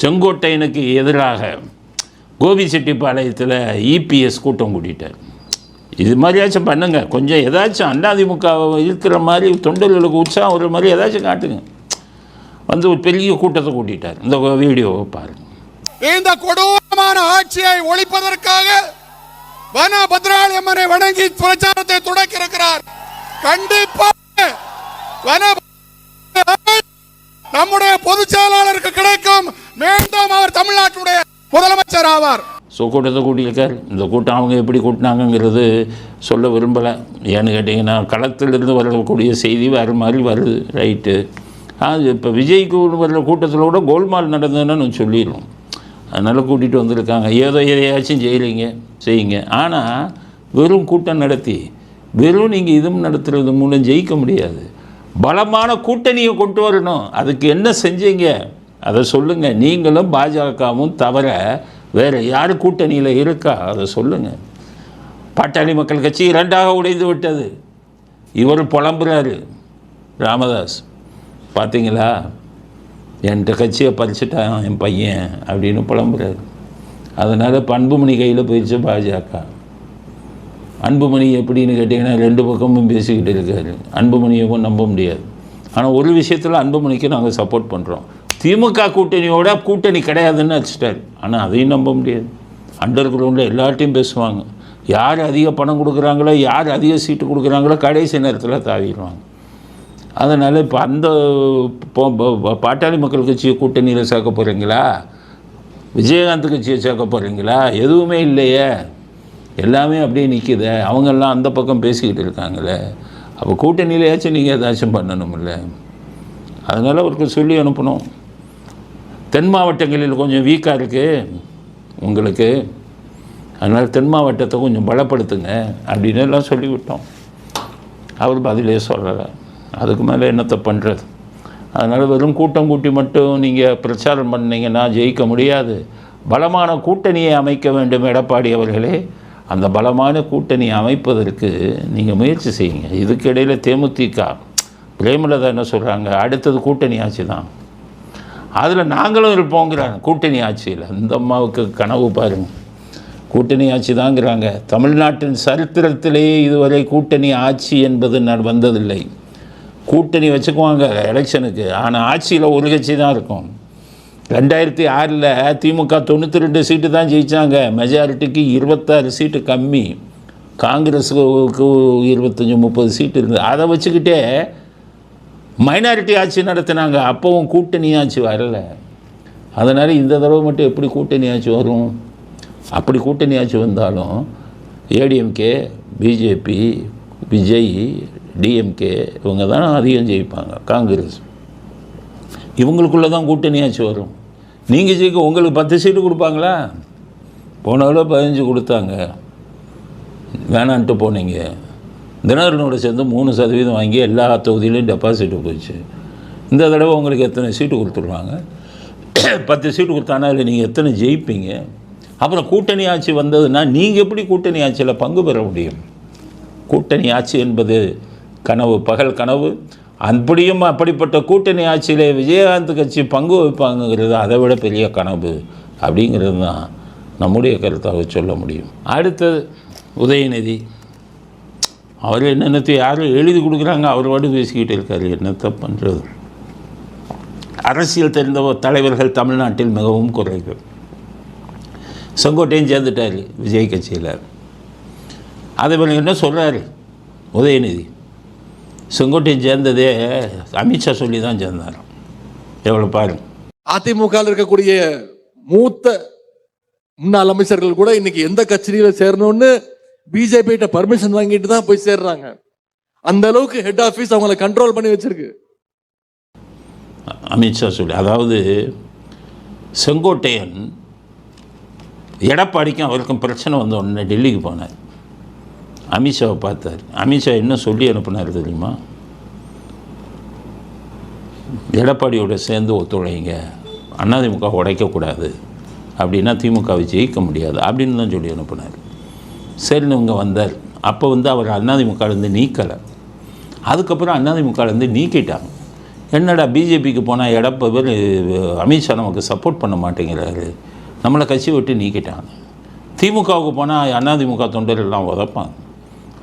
செங்கோட்டையனுக்கு எதிராக கோபிச்செட்டிப்பாளையத்தில் இபிஎஸ் கூட்டம் கூட்டிட்டார் இது மாதிரியாச்சும் பண்ணுங்க. கொஞ்சம் ஏதாச்சும் அதிமுக இருக்கிற மாதிரி தொண்டர்களுக்கு உற்சாகம் ஒரு மாதிரி ஏதாச்சும் காட்டுங்க. வந்து ஒரு பெரிய கூட்டத்தை கூட்டிட்டார். இந்த வீடியோவை பாருங்க. இந்த கொடூரமான ஆட்சியை ஒழிப்பதற்காக வன பத்ராளி அம்மனை வணங்கி பிரச்சாரத்தை தொடக்கி இருக்கிறார். கண்டிப்பாக வன நம்முடைய பொதுச் செயலாளருக்கு கிடைக்கும். ஸோ கூட்டத்தை கூட்டியிருக்கார் இந்த கூட்டம் அவங்க எப்படி கூட்டினாங்கங்கிறது சொல்ல விரும்பலை. ஏன்னு கேட்டிங்கன்னா களத்திலிருந்து வரக்கூடிய செய்தி வேறு மாதிரி வருது ரைட்டு. அது இப்போ விஜய்க்கு வர்ற கூட்டத்தில் கூட கோல்மால் நடந்ததுன்னு சொல்லிடுவோம் அதனால் கூட்டிகிட்டு வந்திருக்காங்க. ஏதோ எதையாச்சும் செய்கிறீங்க செய்யுங்க. ஆனால் வெறும் கூட்டம் நடத்தி வெறும் நீங்கள் இதுவும் நடத்துறது மூலம் ஜெயிக்க முடியாது. பலமான கூட்டணியை கொண்டு வரணும். அதுக்கு என்ன செஞ்சீங்க? அதை சொல்லுங்கள் நீங்களும் பாஜகவும் தவிர வேறு யார் கூட்டணியில் இருக்கா? அதை சொல்லுங்கள் பாட்டாளி மக்கள் கட்சி இரண்டாக உடைந்து விட்டது. இவர் புலம்புறாரு. ராமதாஸ் பார்த்தீங்களா என்கிட்ட கட்சியை பறிச்சுட்டான் என் பையன் அப்படின்னு புலம்புறாரு. அதனால் பண்புமணி கையில் போயிடுச்சு பாஜக. அன்புமணி எப்படின்னு கேட்டிங்கன்னா ரெண்டு பக்கமும் பேசிக்கிட்டு இருக்காரு. அன்புமணியவும் நம்ப முடியாது. ஆனால் ஒரு விஷயத்தில் அன்புமணிக்கு நாங்கள் சப்போர்ட் பண்ணுறோம் திமுக கூட்டணியோட கூட்டணி கிடையாதுன்னு வச்சுட்டார். ஆனால் அதையும் நம்ப முடியாது. அண்டர் கிரவுண்டில் எல்லார்ட்டையும் பேசுவாங்க. யார் அதிக பணம் கொடுக்குறாங்களோ யார் அதிக சீட்டு கொடுக்குறாங்களோ கடைசி நேரத்தில் தாவிடுவாங்க. அதனால் இப்போ அந்த பாட்டாளி மக்கள் கட்சியை கூட்டணியில் சேர்க்க போகிறீங்களா விஜயகாந்த் கட்சியை சேர்க்க போகிறீங்களா எதுவுமே இல்லையே. எல்லாமே அப்படியே நிற்குதே அவங்கெல்லாம் அந்த பக்கம் பேசிக்கிட்டு இருக்காங்களே. அப்போ கூட்டணியிலையாச்சும் நீங்கள் ஏதாச்சும் பண்ணணும்ல அதனால் அவருக்கு சொல்லி அனுப்பணும். தென் மாவட்டங்களில் கொஞ்சம் வீக்காக இருக்குது உங்களுக்கு. அதனால் தென் மாவட்டத்தை கொஞ்சம் பலப்படுத்துங்க அப்படின்னு எல்லாம் சொல்லிவிட்டோம். அவர் பதிலே சொல்லலை. அதுக்கு மேலே என்னத்தை பண்ணுறது அதனால் வெறும் கூட்டம் கூட்டி மட்டும் நீங்கள் பிரச்சாரம் பண்ணீங்கன்னா ஜெயிக்க முடியாது. பலமான கூட்டணியை அமைக்க வேண்டும் எடப்பாடி அவர்களே. அந்த பலமான கூட்டணியை அமைப்பதற்கு நீங்கள் முயற்சி செய்யுங்க. இதுக்கு தேமுதிக பிரேமலதா என்ன சொல்கிறாங்க அடுத்தது கூட்டணி ஆட்சி தான். அதில் நாங்களும் இருப்போங்கிறாங்க. கூட்டணி ஆட்சியில். அந்த அம்மாவுக்கு கனவு பாருங்க. கூட்டணி ஆட்சி தாங்கிறாங்க. தமிழ்நாட்டின் சரித்திரத்திலேயே இதுவரை கூட்டணி ஆட்சி என்பது நான் வந்ததில்லை. கூட்டணி வச்சுக்குவாங்க எலெக்ஷனுக்கு. ஆனால் ஆட்சியில் ஒரு கட்சி தான் இருக்கும். ரெண்டாயிரத்தி ஆறில் திமுக தொண்ணூற்றி ரெண்டு சீட்டு தான் ஜெயித்தாங்க மெஜாரிட்டிக்கு இருபத்தாறு சீட்டு கம்மி. காங்கிரஸுக்கு இருபத்தஞ்சி முப்பது சீட்டு இருந்தது அதை வச்சுக்கிட்டே மைனாரிட்டி ஆட்சி நடத்தினாங்க. அப்போவும் கூட்டணி ஆட்சி வரலை. அதனால் இந்த தடவை மட்டும் எப்படி கூட்டணி ஆட்சி வரும்? அப்படி கூட்டணி ஆட்சி வந்தாலும் ஏடிஎம்கே பிஜேபி விஜய் டிஎம்கே இவங்க தான் அதிகம் ஜெயிப்பாங்க. காங்கிரஸ். இவங்களுக்குள்ளே தான் கூட்டணி ஆட்சி வரும். நீங்கள் ஜெயிக்க உங்களுக்கு பத்து சீட்டு கொடுப்பாங்களா? போன தடவை பதினஞ்சு கொடுத்தாங்க. வேணான்ட்டு போனீங்க. தினகரனோட சேர்ந்து மூணு சதவீதம் வாங்கி எல்லா தொகுதியிலையும் டெபாசிட் போச்சு. இந்த தடவை உங்களுக்கு எத்தனை சீட்டு கொடுத்துருவாங்க? பத்து சீட்டு கொடுத்தானா இல்லை? நீங்கள் எத்தனை ஜெயிப்பீங்க? அப்புறம் கூட்டணி ஆட்சி வந்ததுன்னா நீங்கள் எப்படி கூட்டணி ஆட்சியில் பங்கு பெற முடியும்? கூட்டணி ஆட்சி என்பது கனவு பகல் கனவு. அப்படியும் அப்படிப்பட்ட கூட்டணி ஆட்சியிலே விஜயகாந்த் கட்சி பங்கு வைப்பாங்கங்கிறது அதை விட பெரிய கனவு அப்படிங்கிறது தான் நம்முடைய கருத்தாக சொல்ல முடியும். அடுத்தது உதயநிதி. அவர் என்னென்னத்தை யாரும் எழுதி கொடுக்குறாங்க அவர் பாட்டு பேசிக்கிட்டு இருக்கார். என்னத்தை பண்ணுறது அரசியல் தெரிந்த தலைவர்கள் தமிழ்நாட்டில் மிகவும் குறைவு. செங்கோட்டையும் சேர்ந்துட்டார் விஜய் கட்சியில். அதே போல் என்ன சொல்கிறாரு உதயநிதி. செங்கோட்டையும் சேர்ந்ததே அமித்ஷா சொல்லி தான் சேர்ந்தார் எவ்வளோ பாருங்க அதிமுக இருக்கக்கூடிய மூத்த முன்னாள் அமைச்சர்கள் கூட இன்னைக்கு எந்த கட்சியில் சேரணும்னு பிஜேபி கிட்ட பர்மிஷன் வாங்கிட்டு தான் போய் சேர்றாங்க. அந்த அளவுக்கு ஹெட் ஆஃபீஸ் அவங்கள கண்ட்ரோல் பண்ணி வச்சிருக்கு. அமித்ஷா சொல்லி அதாவது செங்கோட்டையன் எடப்பாடிக்கும் அவருக்கும் பிரச்சனை வந்த உடனே டெல்லிக்கு போனார். அமித்ஷாவை பார்த்தார். அமித்ஷா என்ன சொல்லி அனுப்பினார் தெரியுமா? எடப்பாடியோட சேர்ந்து ஒத்துழைங்க அதிமுக உடைக்கக்கூடாது. அப்படின்னா திமுகவை ஜெயிக்க முடியாது. அப்படின்னு தான் சொல்லி அனுப்பினார். சரின்னு இவங்க வந்தார். அப்போ வந்து அவர் அண்ணாதிமுகலேருந்து நீக்கலை. அதுக்கப்புறம் அண்ணாதிமுகலேருந்து நீக்கிட்டாங்க. என்னடா பிஜேபிக்கு போனால் எடப்ப பேர் அமித்ஷா நமக்கு சப்போர்ட் பண்ண மாட்டேங்கிறாரு. நம்மளை கட்சி விட்டு நீக்கிட்டாங்க. திமுகவுக்கு போனால் அதிமுக தொண்டர் எல்லாம் உதப்பாங்க.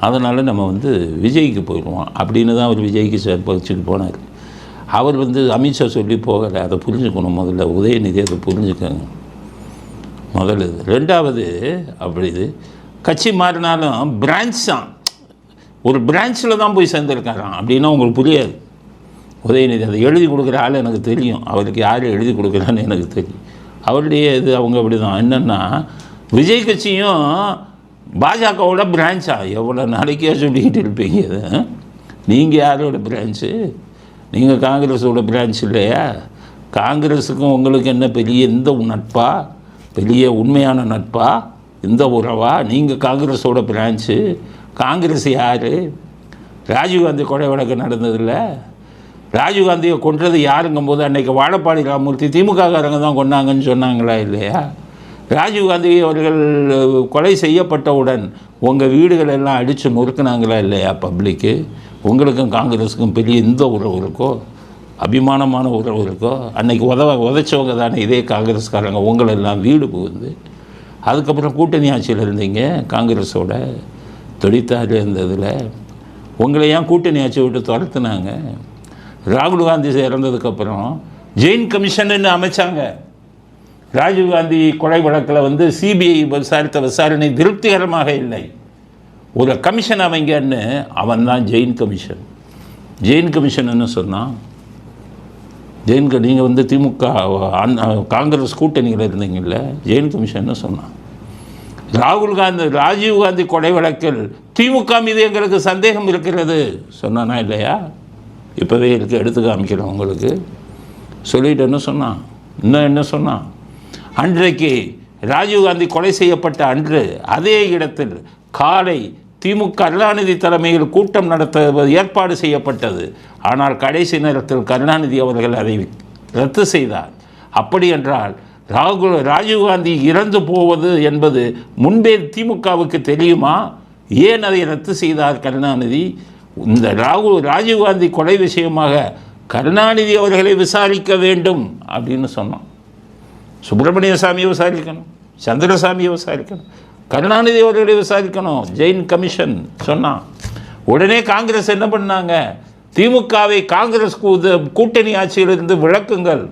அதனால் நம்ம வந்து விஜய்க்கு போயிடுவோம். அப்படின்னு தான் அவர் விஜய்க்கு சார் வச்சுட்டு போனார். அவர் வந்து அமித்ஷா சொல்லி போகலை. அதை புரிஞ்சுக்கணும் முதல்ல. உதயநிதி அதை புரிஞ்சுக்கோங்க முதல்ல இது. ரெண்டாவது அப்படி இது. கட்சி மாறினாலும் பிரான்ச் தான். ஒரு பிரான்ச்சில் தான் போய் சேர்ந்துருக்காராம் அப்படின்னா உங்களுக்கு புரியாது. உதயநிதி அதை எழுதி கொடுக்குற ஆள் எனக்கு தெரியும். அவருக்கு யார் எழுதி கொடுக்குறான்னு எனக்கு தெரியும். அவருடைய இது அவங்க அப்படி தான் என்னென்னா விஜய் கட்சியும் பாஜகவோட பிரான்ச்சா எவ்வளோ நாளைக்கே சொல்லிக்கிட்டு இருப்பீங்க இது? நீங்கள் யாரோட பிரான்ச்சு நீங்கள் காங்கிரஸோட பிரான்ச் இல்லையா? காங்கிரஸுக்கும் உங்களுக்கு என்ன பெரிய எந்த நட்பா? பெரிய உண்மையான நட்பா? இந்த உறவா? நீங்கள் காங்கிரஸோட பிரான்ச்சு. காங்கிரஸ் யார்? ராஜீவ்காந்தி கொலை வழக்கு நடந்ததில்ல. ராஜீவ்காந்தியை கொன்றது யாருங்கும் போது அன்றைக்கி வாழப்பாடி ராமூர்த்தி திமுககாரங்க தான் கொண்டாங்கன்னு சொன்னாங்களா இல்லையா? ராஜீவ்காந்தி அவர்கள் கொலை செய்யப்பட்டவுடன் உங்கள் வீடுகள் எல்லாம் அடித்து நொறுக்குனாங்களா இல்லையா பப்ளிக்கு உங்களுக்கும் காங்கிரஸுக்கும் பெரிய இந்த உறவு இருக்கோ? அபிமானமான உறவு இருக்கோ? அன்றைக்கி உதவ உதைச்சவங்க தானே இதே காங்கிரஸ்காரங்க. உங்களெல்லாம் வீடு புகுந்து அதுக்கப்புறம் கூட்டணி ஆட்சியில் இருந்தீங்க காங்கிரஸோட தொழிற்சாலை இருந்ததில். உங்களை ஏன் கூட்டணி ஆட்சி விட்டு துரத்துனாங்க? ராகுல் காந்தி இறந்ததுக்கப்புறம் ஜெயின் கமிஷன்னு அமைச்சாங்க. ராஜீவ்காந்தி கொலை வழக்கில் வந்து சிபிஐ விசாரித்த விசாரணை திருப்திகரமாக இல்லை. ஒரு கமிஷன் அவங்கன்னு அவன் தான் ஜெயின் கமிஷன். ஜெயின் கமிஷன் என்ன சொன்னான் ஜெயின் க- நீங்கள் வந்து திமுக காங்கிரஸ் கூட்டணியில் இருந்தீங்கல்ல ஜெயின் கமிஷன் சொன்னான். ராகுல் காந்தி ராஜீவ் காந்தி கொலை வழக்கில் திமுக மீது எங்களுக்கு சந்தேகம் இருக்கிறது. சொன்னானா இல்லையா? இப்போவே இருக்கு எடுத்து காமிக்கிறோம் உங்களுக்கு. சொல்லிட்டு என்ன சொன்னான்? இன்னும் என்ன சொன்னான்? அன்றைக்கு ராஜீவ் காந்தி கொலை செய்யப்பட்ட அன்று அதே இடத்தில் காலை திமுக கருணாநிதி தலைமையில் கூட்டம் நடத்த ஏற்பாடு செய்யப்பட்டது. ஆனால் கடைசி நேரத்தில் கருணாநிதி அவர்கள் அதை ரத்து செய்தார். அப்படி என்றால் ராகுல் ராஜீவ்காந்தி இறந்து போவது என்பது முன்பே திமுகவுக்கு தெரியுமா? ஏன் அதை ரத்து செய்தார் கருணாநிதி? இந்த ராகுல் ராஜீவ்காந்தி கொலை விஷயமாக கருணாநிதி அவர்களை விசாரிக்க வேண்டும் அப்படின்னு சொன்னான். சுப்பிரமணிய சாமியை விசாரிக்கணும் சந்திரசாமியை விசாரிக்கணும் கருணாநிதி அவர்களை விசாரிக்கணும் ஜெயின் கமிஷன் சொன்னான். உடனே காங்கிரஸ் என்ன பண்ணாங்க? திமுகவை காங்கிரஸ் கூட்டணி ஆட்சியிலிருந்து விளக்குங்கள்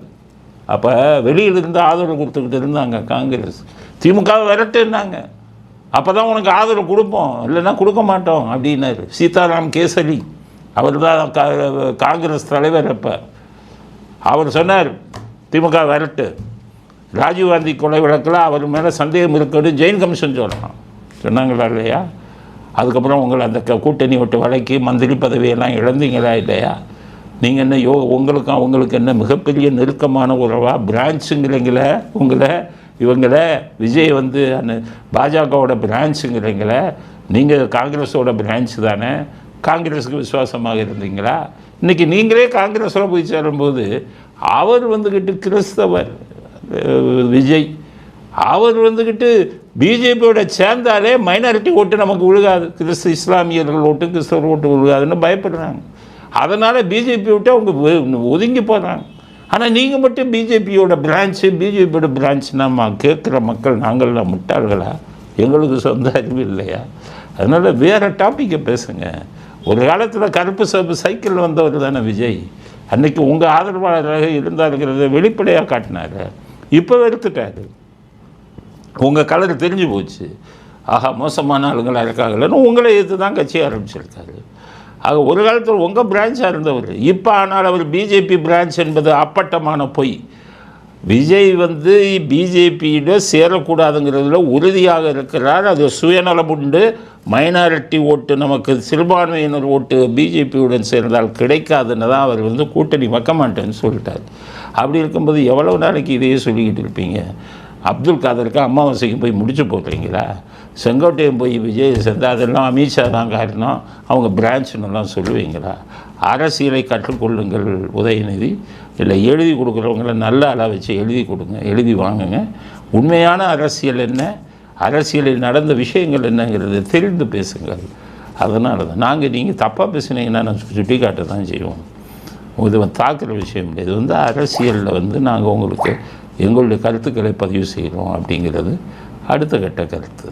அப்போ வெளியிலிருந்து ஆதரவு கொடுத்துக்கிட்டு இருந்தாங்க காங்கிரஸ். திமுக விரட்டுனாங்க அப்போ தான் உனக்கு ஆதரவு கொடுப்போம். இல்லைன்னா கொடுக்க மாட்டோம் அப்படின்னாரு. சீதாராம் கேசரி. அவர் தான் காங்கிரஸ் தலைவர் அப்போ. அவர் சொன்னார் திமுக விரட்டு. ராஜீவ்காந்தி கொலை வழக்கில் அவர் மேலே சந்தேகம் இருக்குன்னு ஜெயின் கமிஷன் சொல்லலாம் சொன்னாங்களா இல்லையா? அதுக்கப்புறம் உங்களை அந்த க- கூட்டணி விட்டு வழக்கி மந்திரி பதவியெல்லாம் இழந்தீங்களா இல்லையா? நீங்கள் என்ன யோ உங்களுக்கும் அவங்களுக்கு என்ன மிகப்பெரிய நெருக்கமான உறவா? பிரான்ச்சுங்கிறீங்களே உங்களை இவங்கள விஜய் வந்து அந்த பாஜகவோட பிரான்ச்சுங்கிறீங்களே நீங்கள் காங்கிரஸோட பிரான்ச் தானே காங்கிரஸுக்கு விசுவாசமாக இருந்தீங்களா? இன்றைக்கி நீங்களே காங்கிரஸில் போய் சேரும்போது அவர் வந்துக்கிட்டு கிறிஸ்தவர் விஜய் அவர் வந்துக்கிட்டு பிஜேபியோட சேர்ந்தாலே மைனாரிட்டி ஓட்டு நமக்கு விழுகாது கிறிஸ்து இஸ்லாமியர்கள் ஓட்டு கிறிஸ்தவர் ஓட்டு விழுகாதுன்னு பயப்படுறாங்க. அதனால் பிஜேபி விட்டு அவங்க ஒதுங்கி போகிறாங்க ஆனால் நீங்கள் மட்டும் பிஜேபியோட பிரான்ச்சு பிஜேபியோட பிரான்ச் நம்ம கேட்குற மக்கள் நாங்கள்லாம் முட்டாள்களா? எங்களுக்கு சொந்த அறிவு இல்லையா? அதனால் வேறு டாப்பிக்கை பேசுங்க. ஒரு காலத்தில் கருப்பு சோப்பு சைக்கிள் வந்தவர் தானே விஜய். அன்னைக்கு உங்கள் ஆதரவாளராக இருந்தாருங்கிறத வெளிப்படையாக காட்டினாரு. இப்போ வெறுத்துட்டாரு. உங்கள் கலர் தெரிஞ்சு போச்சு. ஆஹா மோசமான ஆளுங்களாக இருக்காங்களேன்னு உங்களை எதிர்த்து தான் கட்சி ஆரம்பிச்சிருக்காரு. ஆக ஒரு காலத்தில் உங்கள் பிரான்ச்சாக இருந்தவர்? இப்போ ஆனால் அவர் பிஜேபி பிரான்ச் என்பது அப்பட்டமான பொய். விஜய் வந்து பிஜேபியிட சேரக்கூடாதுங்கிறதுல உறுதியாக இருக்கிறார். அது சுயநலம் உண்டு. மைனாரிட்டி ஓட்டு நமக்கு சிறுபான்மையினர் ஓட்டு பிஜேபியுடன் சேர்ந்தால் கிடைக்காதுன்னு தான் அவர் வந்து கூட்டணி வைக்க மாட்டேன்னு சொல்லிட்டார். அப்படி இருக்கும்போது எவ்வளவு நாளைக்கு இதையே சொல்லிக்கிட்டு இருப்பீங்க? அப்துல் காதருக்கு அமாவாசைக்கு போய் முடிச்சு போடுறீங்களா செங்கோட்டையன் போய் விஜய் சேர்ந்தா அதெல்லாம் அமித்ஷா தான் காரணம் அவங்க பிரான்ச்சுன்னெல்லாம் சொல்லுவீங்களா? அரசியலை கற்றுக்கொள்ளுங்கள் உதயநிதி. இல்லை எழுதி கொடுக்குறவங்கள நல்ல அளவு வச்சு எழுதி கொடுங்க எழுதி வாங்குங்க. உண்மையான அரசியல் என்ன? அரசியலில் நடந்த விஷயங்கள் என்னங்கிறது தெரிந்து பேசுங்கள். அதனால தான் நாங்கள் நீங்கள் தப்பாக பேசுனீங்கன்னா நான் சுட்டி காட்ட தான் செய்வோம். இது தாக்குற விஷயம் இல்லை. இது வந்து அரசியலில் வந்து நாங்கள் உங்களுக்கு எங்களுடைய கருத்துக்களை பதிவு செய்கிறோம் அப்படிங்கிறது அடுத்த கட்ட கருத்து.